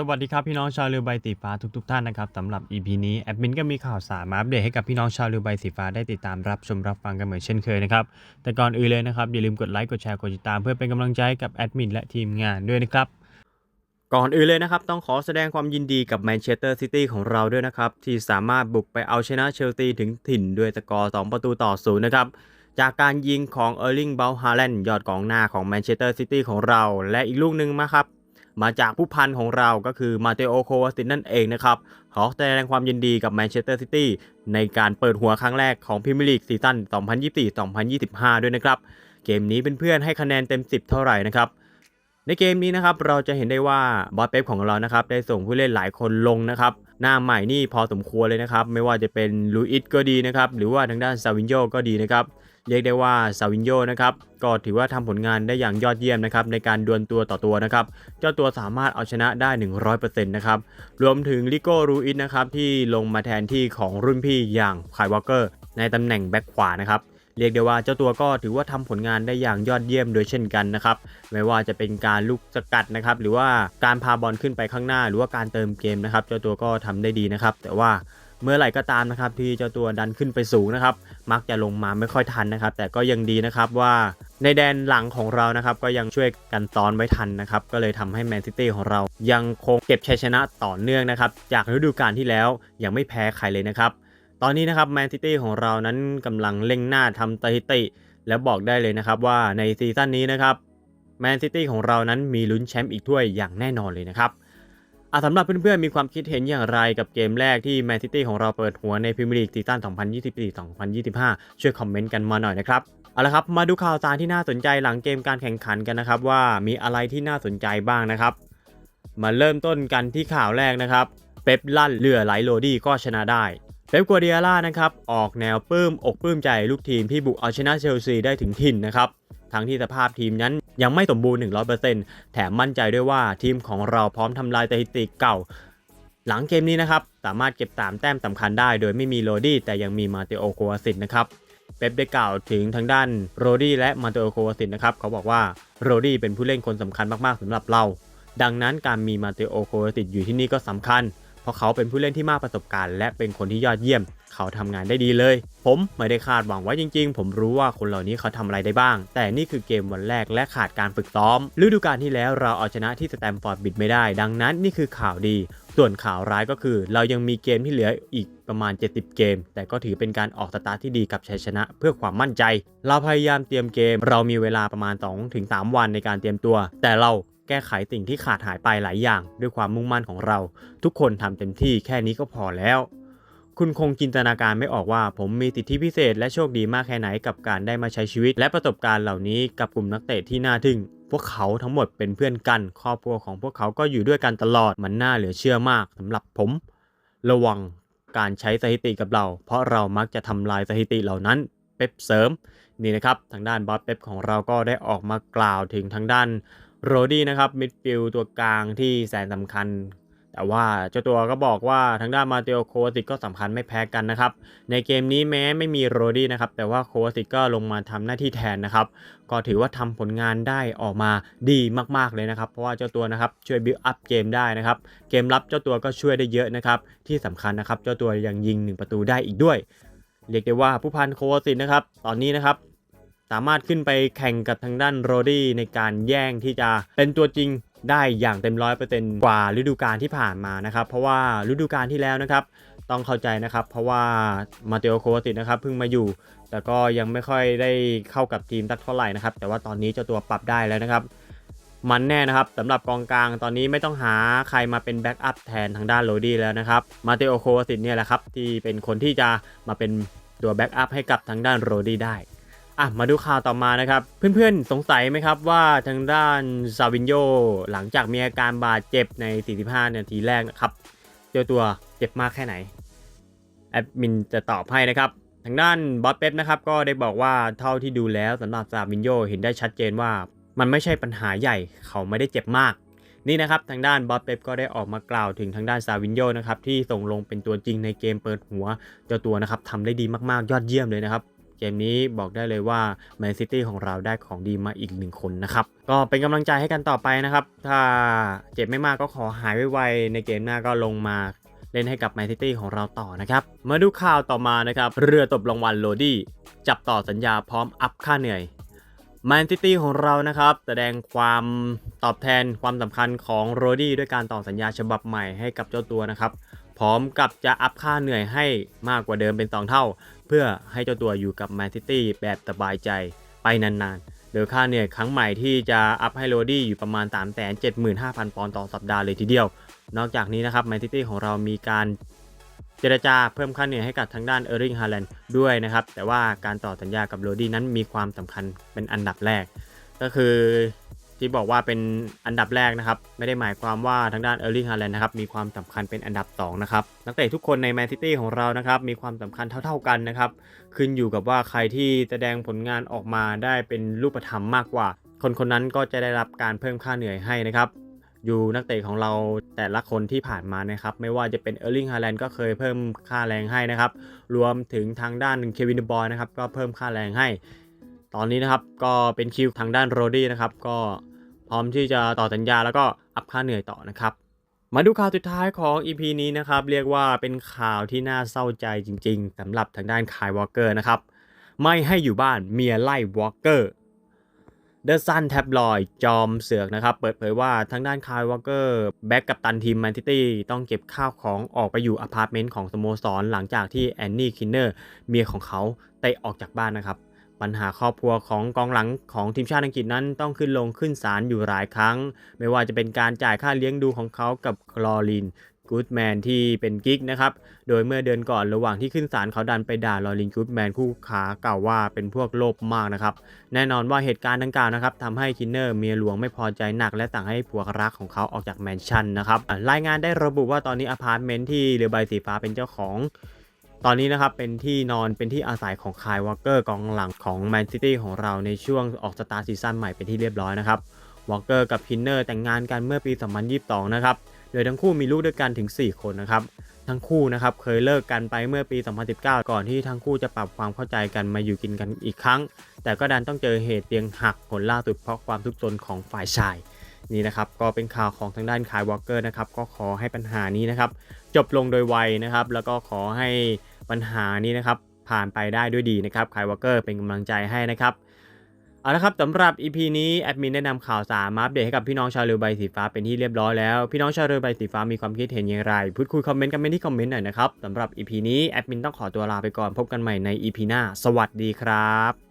สวัสดีครับพี่น้องชาวเรือใบสีฟ้าทุกๆท่านนะครับสำหรับ EP นี้แอดมินก็มีข่าวสารมาอัปเดตให้กับพี่น้องชาวเรือใบสีฟ้าได้ติดตามรับชมรับฟังกันเหมือนเช่นเคยนะครับแต่ก่อนอื่นเลยนะครับอย่าลืมกดไลค์กดแชร์กดติดตามเพื่อเป็นกำลังใจกับแอดมินและทีมงานด้วยนะครับก่อนอื่นเลยนะครับต้องขอแสดงความยินดีกับแมนเชสเตอร์ซิตี้ของเราด้วยนะครับที่สามารถบุกไปเอาชนะเชลซีถึงถิ่นด้วยสกอร์2ประตูต่อศูนย์นะครับจากการยิงของเออร์ลิงเบลฮาแลนด์ยอดกองหน้าของแมนเชสเตอร์ซิตี้ของเรา และอีกลูกหนึ่งมาครับ มาจากผู้พันของเราก็คือมาเตโอโควาสตินนั่นเองนะครับ ขอแสดงความยินดีกับแมนเชสเตอร์ซิตี้ในการเปิดหัวครั้งแรกของพรีเมียร์ลีกซีซั่น 2024-2025 ด้วยนะครับ เกมนี้เพื่อนๆให้คะแนนเต็ม 10 เท่าไหร่นะครับในเกมนี้นะครับเราจะเห็นได้ว่าบอสเป๊ปของเรานะครับได้ส่งผู้เล่นหลายคนลงนะครับหน้าใหม่นี่พอสมควรเลยนะครับ ไม่ว่าจะเป็นลูอิสก็ดีนะครับหรือว่าทางด้านซาวินโยก็ดีนะครับ เรียกได้ว่าซาวินโยนะครับก็ถือว่าทำผลงานได้อย่างยอดเยี่ยมนะครับในการดวลตัวต่อตัวนะครับเจ้าตัวสามารถเอาชนะได้ 100%นะครับรวมถึงลิโก้รูอิสนะครับที่ลงมาแทนที่ของรุ่นพี่อย่างไคยวอลเกอร์ในตำแหน่งแบ็คขวานะครับเรียกได้ว่าเจ้าตัวก็ถือว่าทำผลงานได้อย่างยอดเยี่ยมโดยเช่นกันนะครับไม่ว่าจะเป็นการลุกสกัดนะครับหรือว่าการพาบอลขึ้นไปข้างหน้า หรือว่าการเติมเกมนะครับเจ้าตัวก็ทำได้ดีนะครับแต่ว่า เมื่อไหร่ก็ตามนะครับที่เจ้าตัวดันขึ้นไปสูงนะครับ มักจะลงมาไม่ค่อยทันนะครับ แต่ก็ยังดีนะครับว่าในแดนหลังของเรานะครับก็ยังช่วยกันซ้อนไว้ทันนะครับ ก็เลยทำให้แมนซิตี้ของเรายังคงเก็บชัยชนะต่อเนื่องนะครับ จากฤดูกาลที่แล้วยังไม่แพ้ใครเลยนะครับ ตอนนี้นะครับแมนซิตี้ของเรานั้นกำลังเร่งหน้าทำสถิติ แล้วบอกได้เลยนะครับว่าในซีซั่นนี้นะครับแมนซิตี้ของเรานั้นมีลุ้นแชมป์อีกถ้วยอย่างแน่นอนเลยนะครับ อะสำหรับเพื่อนๆ มีความคิดเห็นอย่างไรกับเกมแรกที่แมนซิตี้ของเราเปิดหัวในพรีเมียร์ลีกซีซั่น2024-2025 ช่วยคอมเมนต์กันมาหน่อยนะครับ เอาละครับ มาดูข่าวสารที่น่าสนใจหลังเกมการแข่งขันกันนะครับ ว่ามีอะไรที่น่าสนใจบ้างนะครับ มาเริ่มต้นกันที่ข่าวแรกนะครับเป๊ปลั่นเรือไหลโรดี้ก็ชนะได้เป๊ปกัวเดียล่านะครับออกแนวปลื้มอกปลื้มใจลูกทีมที่บุกเอาชนะเชลซีได้ถึงถิ่นนะครับ ทั้งที่สภาพทีมนั้นยังไม่สมบูรณ์ 100%แถมมั่นใจด้วยว่าทีมของเราพร้อมทำลายสถิติเก่า หลังเกมนี้นะครับสามารถเก็บ 3 แต้มสำคัญได้ โดยไม่มีโรดี้แต่ยังมีมาเตโอโควาสิตนะครับเป๊ปได้กล่าวถึงทางด้านโรดี้และมาเตโอโควาสิตนะครับเขาบอกว่าโรดี้เป็นผู้เล่นคนสำคัญมากๆสำหรับเรา ดังนั้นการมีมาเตโอโควาสิตอยู่ที่นี่ก็สำคัญ เพราะเขาเป็นผู้เล่นที่มากประสบการณ์และเป็นคนที่ยอดเยี่ยม เขาทำงานได้ดีเลย ผมไม่ได้คาดหวังไว้จริง ๆ ผมรู้ว่าคนเหล่านี้เขาทำอะไรได้บ้าง แต่นี่คือเกมวันแรกและขาดการฝึกซ้อม ฤดูกาลที่แล้วเราเอาชนะที่สแตมฟอร์ดบิดไม่ได้ ดังนั้นนี่คือข่าวดี ส่วนข่าวร้ายก็คือ เรายังมีเกมที่เหลืออีกประมาณ 70 เกม แต่ก็ถือเป็นการออกสตาร์ทที่ดีกับชัยชนะเพื่อความมั่นใจ เราพยายามเตรียมเกม เรามีเวลาประมาณ 2-3 วันในการเตรียมตัว แต่เรา แก้ไขสิ่งที่ขาดหายไปหลายอย่าง ด้วยความมุ่งมั่นของเรา ทุกคนทำเต็มที่แค่นี้ก็พอแล้ว คุณคงจินตนาการไม่ออกว่า ผมมีสิทธิพิเศษ และโชคดีมากแค่ไหนกับการได้มาใช้ชีวิต และประสบการณ์เหล่านี้กับกลุ่มนักเตะที่น่าทึ่งพวกเขาทั้งหมดเป็นเพื่อนกัน ครอบครัวของพวกเขาก็อยู่ด้วยกันตลอดมันน่าเหลือเชื่อมากสำหรับผม ระวังการใช้สถิติกับเรา เพราะเรามักจะทำลายสถิติเหล่านั้นเป๊ปเสริมนี่นะครับ ทางด้านบอสเป๊ปของเราก็ได้ออกมากล่าวถึงทางด้าน โรดี้นะครับมิดฟิลตัวกลางที่แสนสำคัญ แต่ว่าเจ้าตัวก็บอกว่าทางด้านมาเตโอโควาติกก็สำคัญไม่แพ้กันนะครับ ในเกมนี้แม้ไม่มีโรดี้นะครับ แต่ว่าโควาติกก็ลงมาทำหน้าที่แทนนะครับ ก็ถือว่าทำผลงานได้ออกมาดีมากๆเลยนะครับ เพราะว่าเจ้าตัวนะครับช่วยบิวอัพเกมได้นะครับ เกมรับเจ้าตัวก็ช่วยได้เยอะนะครับ ที่สำคัญนะครับเจ้าตัวยังยิง 1 ประตูได้อีกด้วย เรียกได้ว่าผู้พันโควาติกนะครับ ตอนนี้นะครับ สามารถขึ้นไปแข่งกับทางด้านโรดี้ในการแย่งที่จะเป็นตัวจริงได้อย่างเต็มร้อยเปอร์เซ็นต์กว่าฤดูกาลที่ผ่านมานะครับ เพราะว่าฤดูกาลที่แล้วนะครับ ต้องเข้าใจนะครับ เพราะว่ามาเตโอโควาตินะครับเพิ่งมาอยู่ แต่ก็ยังไม่ค่อยได้เข้ากับทีมสักเท่าไหร่นะครับ แต่ว่าตอนนี้เจ้าตัวปรับได้แล้วนะครับ มันแน่นะครับสำหรับกองกลางตอนนี้ไม่ต้องหาใครมาเป็นแบ็กอัพแทนทางด้านโรดี้แล้วนะครับมาเตโอโควาติเนี่ยแหละครับที่เป็นคนที่จะมาเป็นตัวแบ็กอัพให้กับทางด้านโรดี้ได้ อะมาดูข่าวต่อมานะครับ เพื่อนๆ สงสัยไหมครับว่าทางด้านซาวินโยหลังจากมีอาการบาดเจ็บใน 45 นาทีแรกนะครับ เจ้าตัวเจ็บมากแค่ไหน แอดมินจะตอบให้นะครับ ทางด้านบอสเป๊ปนะครับก็ได้บอกว่าเท่าที่ดูแล้วสำหรับซาวินโยเห็นได้ชัดเจนว่า มันไม่ใช่ปัญหาใหญ่เขาไม่ได้เจ็บมาก นี่นะครับทางด้านบอสเป๊ปก็ได้ออกมากล่าวถึงทางด้านซาวินโยนะครับที่ส่งลงเป็นตัวจริงในเกมเปิดหัว เจ้าตัวนะครับทำได้ดีมากๆยอดเยี่ยมเลยนะครับ เกมนี้บอกได้เลยว่าแมนซิตี้ของเราได้ของดีมาอีกหนึ่งคนนะครับ ก็เป็นกำลังใจให้กันต่อไปนะครับ ถ้าเจ็บไม่มากก็ขอหายไวๆในเกมหน้าก็ลงมาเล่นให้กับแมนซิตี้ของเราต่อนะครับ มาดูข่าวต่อมานะครับ เรือตบรางวัลโรดี้จับต่อสัญญาพร้อมอัพค่าเหนื่อยแมนซิตี้ของเรานะครับ แสดงความตอบแทนความสำคัญของโรดี้ด้วยการต่อสัญญาฉบับใหม่ให้กับเจ้าตัวนะครับ พร้อมกับจะอัพค่าเหนื่อยให้มากกว่าเดิมเป็น 2 เท่า เพื่อให้เจ้าตัวอยู่กับแมนซิตี้แบบสบายใจไปนานๆ โดยค่าเหนื่อยครั้งใหม่ที่จะอัพให้โรดี้อยู่ประมาณ 3 7 5 0 0 0 ปอนด์ต่อสัปดาห์เลยทีเดียว นอกจากนี้นะครับแมนซิตี้ของเรามีการเจรจาเพิ่มค่าเหนื่อยให้กับทางด้านเออร์ริงฮาแลนด์ด้วยนะครับ แต่ว่าการต่อสัญญากับโรดี้นั้นมีความสำคัญเป็นอันดับแรก ก็คือ ที่บอกว่าเป็นอันดับแรกนะครับ ไม่ได้หมายความว่าทางด้านเออร์ลิงฮาแลนด์นะครับมีความสำคัญเป็นอันดับ 2 นะครับ นักเตะทุกคนในแมนซิตี้ของเรานะครับมีความสำคัญเท่า ๆกันนะครับ ขึ้นอยู่กับว่าใครที่แสดงผลงานออกมาได้เป็นรูปธรรมมากกว่า คนคนนั้นก็จะได้รับการเพิ่มค่าเหนื่อยให้นะครับอยู่นักเตะของเราแต่ละคนที่ผ่านมานะครับ ไม่ว่าจะเป็นเออร์ลิงฮาแลนด์ก็เคยเพิ่มค่าแรงให้นะครับ รวมถึงทางด้านเควินบอยนะครับก็เพิ่มค่าแรงให้ ตอนนี้นะครับก็เป็นคิวทางด้านโรดี้นะครับก็ พร้อมที่จะต่อสัญญาแล้วก็อัพค่าเหนื่อยต่อนะครับ มาดูข่าวสุดท้ายของ EP นี้นะครับ เรียกว่าเป็นข่าวที่น่าเศร้าใจจริง ๆสำหรับทางด้านคายวอลเกอร์นะครับ ไม่ให้อยู่บ้านเมียไล่วอลเกอร์เดอะซันแท็บลอยจอมเสือกนะครับ เปิดเผยว่าทางด้านคายวอลเกอร์แบ็กกับตันทีมแมนซิตี้ต้องเก็บข้าวของออกไปอยู่อพาร์ตเมนต์ของสโมสรหลังจากที่แอนนี่คินเนอร์เมียของเขาเตะออกจากบ้านนะครับ ปัญหาครอบครัวของกองหลังของทีมชาติอังกฤษนั้นต้องขึ้นลงขึ้นศาลอยู่หลายครั้ง ไม่ว่าจะเป็นการจ่ายค่าเลี้ยงดูของเขากับคลอรีนกูดแมนที่เป็นกิ๊กนะครับ โดยเมื่อเดือนก่อนระหว่างที่ขึ้นศาลเขาดันไปด่าลอรินกูดแมนคู่ขาเก่าวว่าเป็นพวกโลภมากนะครับ แน่นอนว่าเหตุการณ์ดังกล่าวนะครับทำให้คินเนอร์เมียหลวงไม่พอใจหนัก และสั่งให้ผัวรักของเขาออกจากแมนชั่นนะครับ รายงานได้ระบุว่าตอนนี้อพาร์ตเมนต์ที่เรือใบสีฟ้าเป็นเจ้าของ ตอนนี้นะครับเป็นที่นอนเป็นที่อาศัยของคายวอลเกอร์กองหลังของแมนซิตี้ของเราในช่วงออกสตาร์ซีซั่นใหม่เป็นที่เรียบร้อยนะครับวอลเกอร์กับคินเนอร์แต่งงานกันเมื่อปี 2022 นะครับโดยทั้งคู่มีลูกด้วยกันถึง 4 คนนะครับทั้งคู่นะครับเคยเลิกกันไปเมื่อปี 2019 ก่อนที่ทั้งคู่จะปรับความเข้าใจกันมาอยู่กินกันอีกครั้ง แต่ก็ดันต้องเจอเหตุเตียงหักผลล่าสุดเพราะความทุกข์ทนของฝ่ายชาย นี่นะครับก็เป็นข่าวของทางด้านคายวอลเกอร์นะครับก็ขอให้ปัญหานี้นะครับจบลงโดยไวนะครับแล้วก็ขอให้ปัญหานี้นะครับผ่านไปได้ด้วยดีนะครับคายวอลเกอร์เป็นกำลังใจให้นะครับเอาละครับสำหรับ EP นี้แอดมินได้นำข่าวสารมาอัปเดตให้กับพี่น้องชาวเรือใบสีฟ้าเป็นที่เรียบร้อยแล้วพี่น้องชาวเรือใบสีฟ้ามีความคิดเห็นอย่างไร พูดคุยคอมเมนต์กันไม่ที่คอมเมนต์หน่อยนะครับสำหรับ EP นี้แอดมินต้องขอตัวลาไปก่อนพบกันใหม่ใน EP หน้า สวัสดีครับ